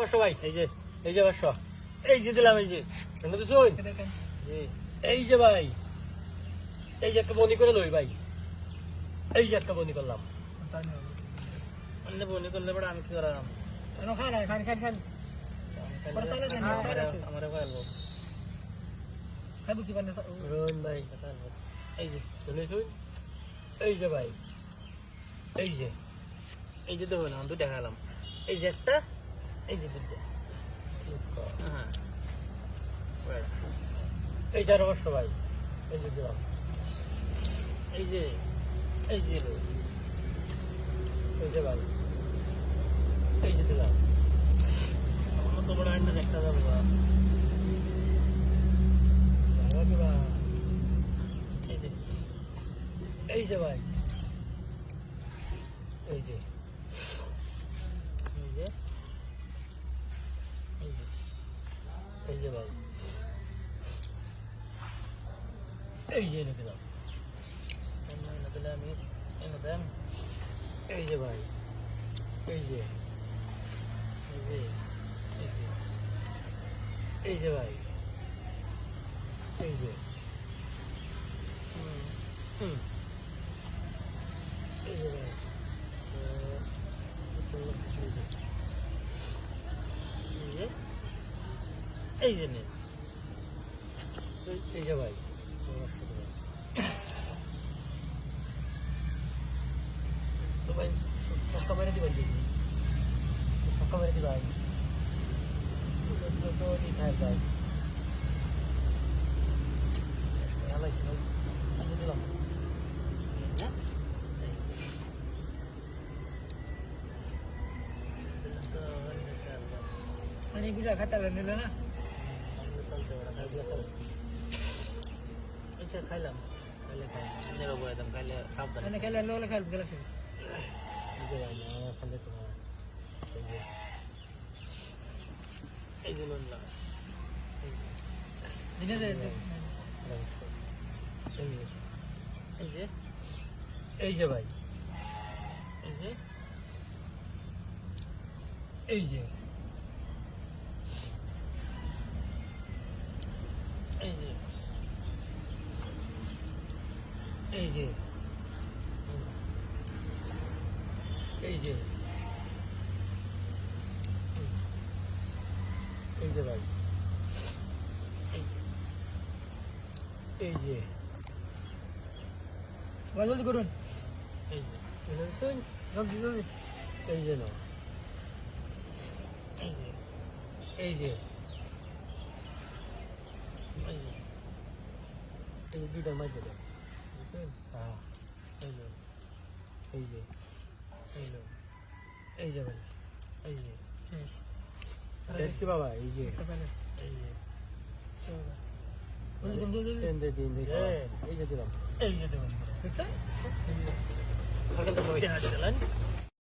পাঁচশো ভাই এই যে এই যে পাঁচশো এই যে দিলাম এই যে। এই যে ভাই এই যে একটা বনি করে লই ভাই। এই যে একটা বনি করলাম। অন্য বনি করলে পরে আমি কি করাম? এনো খান খান খান খান। পরে সাইলে যান, সাইলে আছে। আমার ভালো খাইবো কি বানে রোহন ভাই এই যে শুনে শুন এই যে ভাই এই যে এই যে দেখুন আমি দুটো দেখালাম। এই যে একটা এই যে হ্যাঁ। Right. এই যে আরও ভাই এই যে দিলাম এই যে এই যে। এই যে ভাই এই যে দিলাম আমার তো বড় একটা যাব এই যে ভাই। এই যে এই যে এই যে এই যে এনে দিলাম। এনে দিলে আমি এনে দেন। এই যে ভাই এই যে এই যে এই যে ভাই, এই যে, হুম হুম এই যে ভাই আহ, এই যে এই যে এই যে এই- যে ভাই। তো ভাই সস্তা মেরে দিবেন দেখি। সস্তা মেরে দিবা তো নিঠাই ভাই। মানে شيخ خلهم خليه خليه ابو آدم خليه حضر أنا كان له لك قلب قلب أنا خليته عجل الناس لماذا إيش إيش باي إيش إيش إيش এই যে। এই যে। এই যে ভাই। এই যে। ভাই, জলদি করুন এই যে জলদি জলদি। এই যে এই যে এই যে। এই দুইটার মাঝে দাও বুঝছেন হ্যাঁ এই যে এই যে এই লো এই যে ভাই এই যে শেষ বাবা এই যে। এই যে। এই যে দিলাম। এই যে দেবেন ঠিক সকাল